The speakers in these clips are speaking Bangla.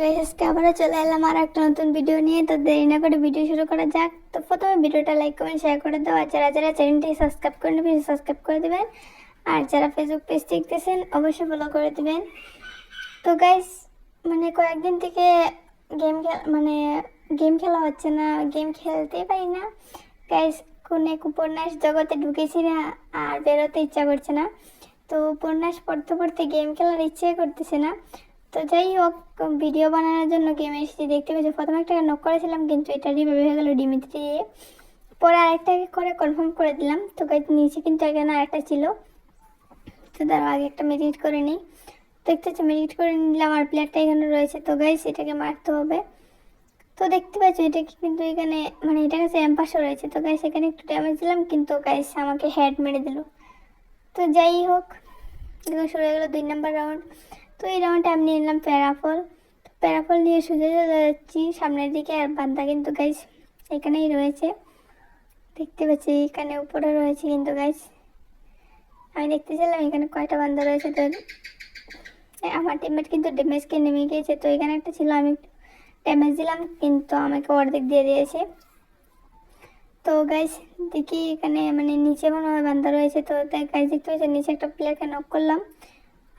গাইসকে আবারও চলে এলাম আর একটা নতুন ভিডিও নিয়ে। তো দেরি না করে ভিডিও শুরু করা যাক। তো প্রথমে ভিডিওটা লাইক কমেন্ট শেয়ার করে দাও। আর যারা যারা চ্যানেলটি সাবস্ক্রাইব করে নেবেন সাবস্ক্রাইব করে দেবেন। আর যারা ফেসবুক পেজ দেখতেছেন, অবশ্যই ফলো করে দেবেন। তো গাইস মানে কয়েকদিন থেকে গেম মানে গেম খেলা হচ্ছে না গেম খেলতেই পারি না। গাইস কোন এক উপন্যাস জগতে ঢুকেছি না, আর বেরোতে ইচ্ছা করছে না। তো উপন্যাস পড়তে পড়তে গেম খেলার ইচ্ছে করতেছে না। তো যাই হোক ভিডিও বানানোর জন্য গেম এসেছি, দেখতে পেয়েছি। প্রথমে একটা নক করেছিলাম, কিন্তু এটা রিভাবে হয়ে গেলো ডিমিত্রি দিয়ে। পরে আরেকটাকে করে কনফার্ম করে দিলাম। তো গাইজ নিচে কিন্তু এখানে আরেকটা ছিল। তো তার আগে একটা মেডিট করে নিই। দেখতে হচ্ছে মেডিট করে নিলাম, আর প্লেয়ারটা এখানে রয়েছে। তো গাইজ এটাকে মারতে হবে। তো দেখতে পাচ্ছ, এটা কিন্তু এখানে মানে এটা কাছে এম্পাসও রয়েছে। তো গাইস এখানে একটু ড্যামেজ দিলাম, কিন্তু গাইস আমাকে হেড মেরে দিল। তো যাই হোক শুরু হয়ে গেলো দুই নাম্বার রাউন্ড তো এই রাউন্ডে আমি নিয়ে নিলাম প্যারাফল। প্যারাফল নিয়ে সোজা চলে যাচ্ছি। সামনের দিকে আর বান্দা কিন্তু গাইস এখানেই রয়েছে। দেখতে পাচ্ছি এখানে উপরে রয়েছে কিন্তু গাইস আমি দেখতেছিলাম এখানে কয়টা বান্দা রয়েছে। তো আমার টিমমেট কিন্তু ড্যামেজকে নেমে গিয়েছে। তো এখানে একটা ছিল, আমি ড্যামেজ দিলাম, কিন্তু আমাকে অর্ধেক দিয়ে দিয়েছে। তো গাইস দেখি এখানে মানে নিচে মনে হয় বান্দা রয়েছে। তো তাই গাইস দেখতে পাচ্ছি নিচে একটা প্লেয়ারকে নক করলাম।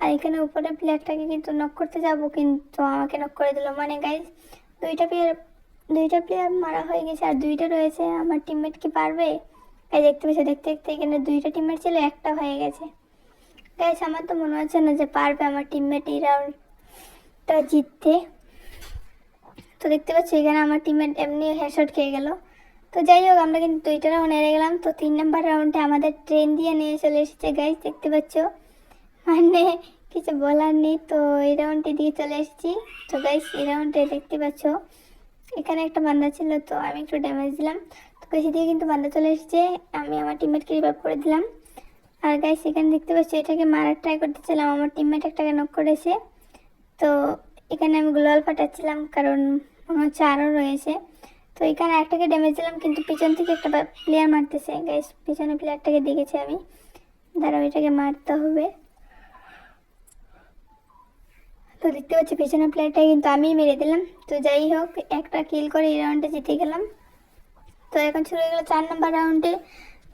আর এখানে উপরে প্লেয়ারটাকে কিন্তু নক করতে যাব, কিন্তু আমাকে নক করে দিল। মানে গাইস দুইটা প্লেয়ার দুইটা প্লেয়ার মারা হয়ে গেছে আর দুইটা রয়েছে। আমার টিমমেট কি পারবে? গাইস দেখতে পাচ্ছি, দেখতে দেখতে এখানে দুইটা টিমমেট ছিল, একটা হয়ে গেছে। গাইস আমার তো মনে হচ্ছে না যে পারবে আমার টিমমেট এই রাউন্ডটা জিততে। তো দেখতে পাচ্ছি, এখানে আমার টিমমেট এমনি হেডশট খেয়ে গেল। তো যাই হোক, আমরা কিন্তু দুইটা রাউন্ড হেরে গেলাম। তো তিন নম্বর রাউন্ডে আমাদের ট্রেন দিয়ে নিয়ে চলে এসেছে গাইজ দেখতে পাচ্ছ। মানে কিছু বলার নেই, তো এই রাউন্ডে দিয়ে চলে এসেছি। তো গাইস এই রাউন্ডে দেখতে পাচ্ছ, এখানে একটা বান্দা ছিল, তো আমি একটু ড্যামেজ দিলাম। তো কাছে দিয়ে কিন্তু বান্দা চলে এসেছে, আমি আমার টিমমেটকে রিভাইভ করে দিলাম। আর গাইস এখানে দেখতে পাচ্ছি, এটাকে মারার ট্রাই করতেছিলাম, আমার টিমমেট একটাকে নক করেছে। তো এখানে আমি গ্লোয়াল ফাটাচ্ছিলাম, কারণ মনে হচ্ছে আরও রয়েছে। তো এখানে একটাকে ড্যামেজ দিলাম, কিন্তু পিছন থেকে একটা প্লেয়ার মারতেছে। গাইস পিছনে প্লেয়ারটাকে দেখেছি আমি। দাঁড়াও, এটাকে মারতে হবে। তো দেখতে পাচ্ছি, পিছনের প্লেয়ারটাকে কিন্তু আমি মেরে দিলাম। তো যাই হোক, একটা কিল করে এই রাউন্ডে জিতে গেলাম। তো এখন শুরু হয়ে গেলো চার নম্বর রাউন্ডে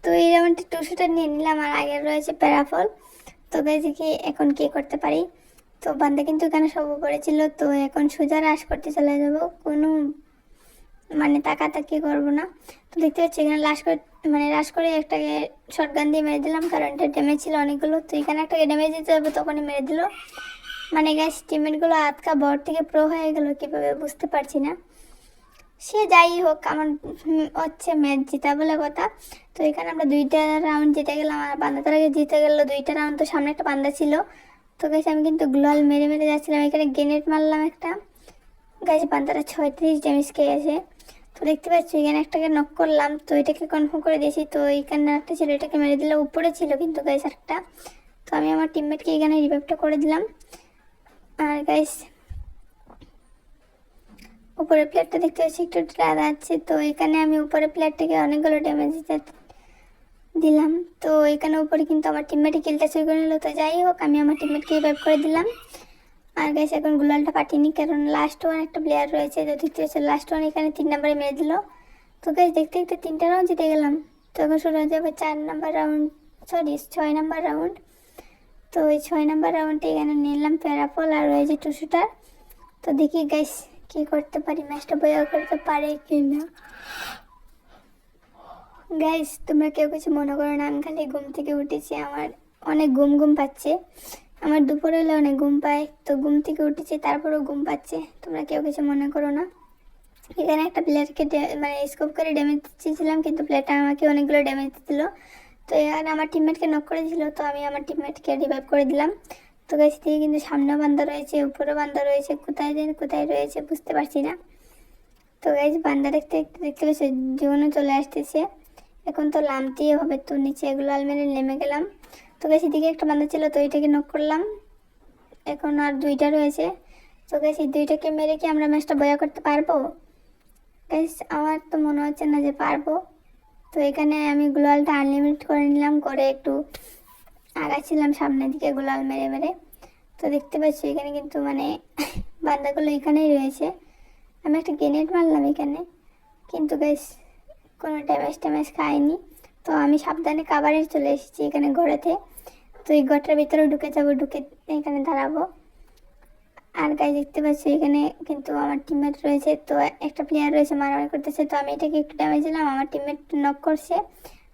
তো এই রাউন্ডে টুসুটা নিয়ে নিলাম, আর আগে রয়েছে প্যারাফল তো দেখি এখন কি করতে পারি? তো বান্দা কিন্তু এখানে সব উপরে ছিল, তো এখন সোজা রাশ করতে চলে যাব। কোনো মানে তাকাতাকি করব না। তো দেখতে পাচ্ছি, এখানে লাশ করে মানে রাশ করে একটাকে শর্টগান দিয়ে মেরে দিলাম, কারণ এটা ড্যামেজ ছিল অনেকগুলো। তো এখানে একটাকে ড্যামেজ দিতে হবে, তখনই মেরে দিল। মানে গ্যাস টিমেটগুলো আতকা বর থেকে প্রো হয়ে গেল, কীভাবে বুঝতে পারছি না। সে যাই হোক, আমার হচ্ছে ম্যাচ জিতা বলে কথা। তো এখানে আমরা দুইটা রাউন্ড জিতে গেলাম, আর বান্দা তার আগে জিতে গেলো। দুইটা রাউন্ড তো সামনে একটা বান্দা ছিল। তো গেছে আমি কিন্তু গ্লোয়াল মেরে মেরে যাচ্ছিলাম, এখানে গ্রেনেড মারলাম একটা। গাছ বান্দারা ছয়ত্রিশ ড্যামেজ খেয়ে গেছে তো দেখতে পাচ্ছি, এখানে একটাকে নক করলাম, তো এটাকে কনফার্ম করে দিয়েছি। তো এখানে একটা ছিল, এটাকে মেরে দিলে উপরে ছিল কিন্তু গাইস একটা তো আমি আমার টিমমেটকে এখানে রিভাইভটা করে দিলাম। আর গাইস উপরে প্লেয়ারটা দেখতে পাচ্ছি, একটু ড্রাগ আছে। তো এখানে আমি উপরে প্লেয়ারটাকে অনেকগুলো ড্যামেজ দিলাম। তো এখানে উপরে কিন্তু আমার টিমমেটে কিলটা শুরু করে নিল। তো যাই হোক, আমি আমার টিমমেটকে রিভাইভ করে দিলাম। আর গাইস এখন গুলালটা পাঠিনি কারণ লাস্ট ওয়ান একটা প্লেয়ার রয়েছে। তো দেখতে পাচ্ছি লাস্ট ওয়ান এখানে তিন নম্বরে মেরে দিল। তো গাইস দেখতে দেখতে তিনটা রাউন্ড জিতে গেলাম। তো এখন শুরু হয়ে যাবে চার নাম্বার রাউন্ড সরি ছয় নাম্বার রাউন্ড তো ওই ছয় নাম্বার রাউন্ডে এখানে নিলাম প্যারাপল আর রয়েছে টুসুটার। তো দেখি গাইস কি করতে পারি? ম্যাচটা বয়া করতে পারে কি না গাইস তোমরা কেউ কিছু মনে করো না, আমি খালি ঘুম থেকে উঠেছি, আমার অনেক ঘুম ঘুম পাচ্ছে। আমার দুপুর হলে অনেক ঘুম পায়, তো ঘুম থেকে উঠেছি, তারপরেও ঘুম পাচ্ছে। তোমরা কেউ কিছু মনে করো না। এখানে একটা প্লেয়ারকে মানে স্কোপ করে ড্যামেজ দিচ্ছিলাম, কিন্তু প্লেয়ারটা আমাকে অনেকগুলো ড্যামেজ দিচ্ছিল তো এখানে আমার টিমমেটকে নক করেছিল তো আমি আমার টিমমেটকে রিভাইভ করে দিলাম। তো গাছ থেকে কিন্তু সামনেও বান্ধা রয়েছে, উপরেও বান্ধা রয়েছে, কোথায় যেন কোথায় রয়েছে বুঝতে পারছি না। তো গাইজ বান্দা দেখতে দেখতে দেখতে পেয়েছে জীবনও চলে আসতেছে। এখন তো লামতেই হবে, তো নিচে এগুলো আলমেরে নেমে গেলাম। তো গাছ এদিকে একটা বান্দা ছিল, তো এটাকে নক করলাম। এখন আর দুইটা রয়েছে। তো গাছ এই দুইটাকে মেরে কি আমরা ম্যাচটা বয়া করতে পারব? গাইস আমার তো মনে হচ্ছে না যে পারব। তো এখানে আমি গ্লোয়ালটা আনলিমিট করে নিলাম, করে একটু আগাচ্ছিলাম সামনের দিকে গ্লোয়াল মেরে মেরে। তো দেখতে পাচ্ছি এখানে কিন্তু মানে বান্দাগুলো এখানেই রয়েছে। আমি একটা গ্রেনেড মারলাম এখানে, কিন্তু বেশ কোনো ড্যামেজ ট্যামেজ খায়নি তো আমি সাবধানে কাবারে চলে এসেছি এখানে ঘরেতে তো এই ঘরটার ভিতরে ঢুকে যাব, ঢুকে এখানে দাঁড়াবো। আর গাই দেখতে পাচ্ছি এখানে কিন্তু আমার টিমমেট রয়েছে। তো একটা প্লেয়ার রয়েছে, মারামারি করতেছে। তো আমি এটাকে একটু ড্যামেজ দিলাম, আমার টিমমেট নক করছে।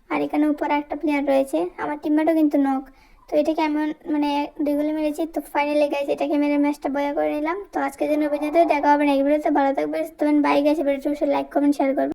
আর এখানে উপরে একটা প্লেয়ার রয়েছে, আমার টিমমেটও কিন্তু নক তো এটাকে এমন মানে দুইগুলো মেরেছি। তো ফাইনালি গাইছে এটাকে মেরে ম্যাচটা বয়া করে নিলাম। তো আজকের জন্য পর্যন্ত দেখা হবে না এই ভিডিওতে ভালো থাকবে তখন বাই গেছে ভিডিওটা লাইক কমেন্ট শেয়ার করবে